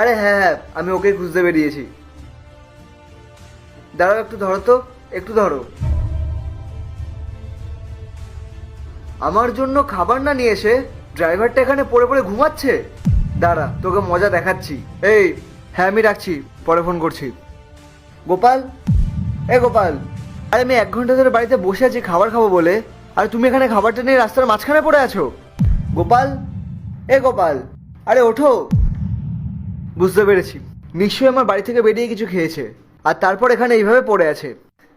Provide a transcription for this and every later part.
আরে হ্যাঁ হ্যাঁ আমি ওকেই খুঁজতে বেরিয়েছি। দাঁড়াও একটু, ধরো তো, একটু ধরো। আমার জন্য খাবার না নিয়ে এসে ড্রাইভারটা এখানে পড়ে পড়ে ঘুমাচ্ছে? দাঁড়া, তোকে মজা দেখাচ্ছি। এই হ্যাঁ আমি রাখছি, পরে ফোন করছি। গোপাল? এ গোপাল, আরে আমি এক ঘণ্টা ধরে বাড়িতে বসে আছি, খাবার খাব বলে। আর তুমি এখানে খাবারটা নিয়ে রাস্তার মাঝখানে পড়ে আছো? গোপাল? এ গোপাল, আরে ওঠো। বুঝতে পেরেছি। নিশ্চয়ই আমার বাড়ি থেকে বেরিয়ে কিছু খেয়েছে, আর তারপর এখানে এইভাবে পড়ে আছে।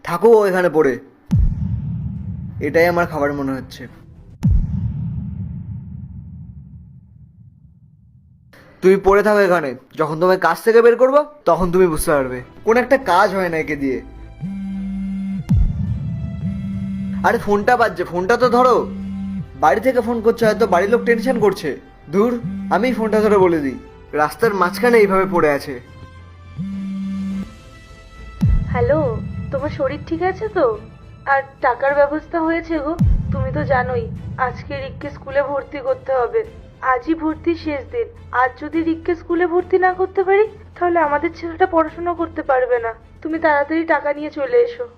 থাকো ও এখানে পড়ে। এটাই আমার খাবার মনে হচ্ছে। তুমি পড়ে থাকো এখানে। যখন তোমায় কাজ থেকে বের করব, তখন তুমি বুঝতে পারবে। কোন একটা কাজ হয় না একে দিয়ে। আরে ফোনটা বাজছে, ফোনটা তো ধরো। বাড়ি থেকে ফোন করছে, হয়তো বাড়ির লোক টেনশন করছে। দূর আমি ফোনটা ধরে বলে দিই। রাস্তার মাঝখানে এইভাবে পড়ে আছে। হ্যালো, তোমার শরীর ঠিক আছে তো? আর টাকার ব্যবস্থা হয়েছে গো, তুমি তো জানোই, আজকে রিককে স্কুলে ভর্তি করতে হবে। আজই ভর্তির শেষ দিন, আজ যদি রিককে স্কুলে ভর্তি না করতে পারি, তাহলে আমাদের ছেলেটা পড়াশোনা করতে পারবে না। তুমি তাড়াতাড়ি টাকা নিয়ে চলে এসো।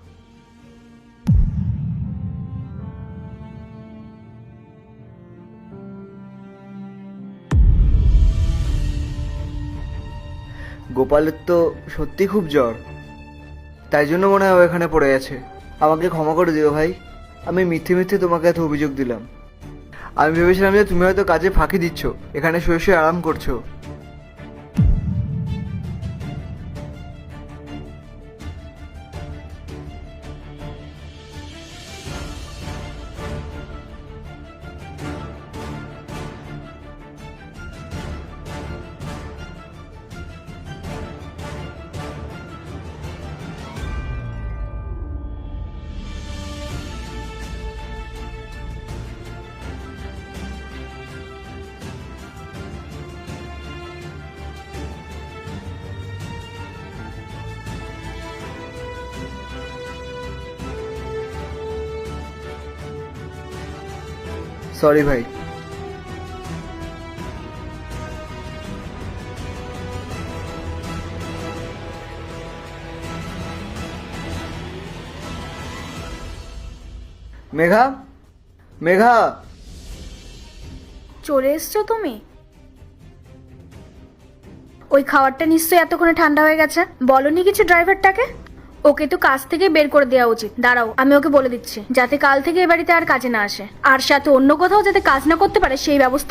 গোপালের তো সত্যি খুব জ্বর। তাই জন্য মনে হয় এখানে পড়ে আছে। আমাকে ক্ষমা করে দিও ভাই। আমি মিথ্যে মিথ্যে তোমাকে এত অভিযোগ দিলাম। আমি ভেবেছিলাম যে তুমি হয়তো কাজে ফাঁকি দিচ্ছ। এখানে শুয়ে শুয়ে আরাম করছ। সরি ভাই। মেঘা? মেঘা? চলে এসছো তুমি? ওই খাবারটা নিশ্চয়ই এতক্ষণে ঠান্ডা হয়ে গেছে। বলনি কিছু ড্রাইভারটাকে? ওকে তো কাজ থেকে বের করে দেওয়া উচিত। দাঁড়াও, আমি ওকে বলে দিচ্ছি, যাতে কাল থেকে এ বাড়িতে আর কাজে না আসে। আর সাথে অন্য কোথাও যাতে কাজ না করতে পারে, সেই ব্যবস্থা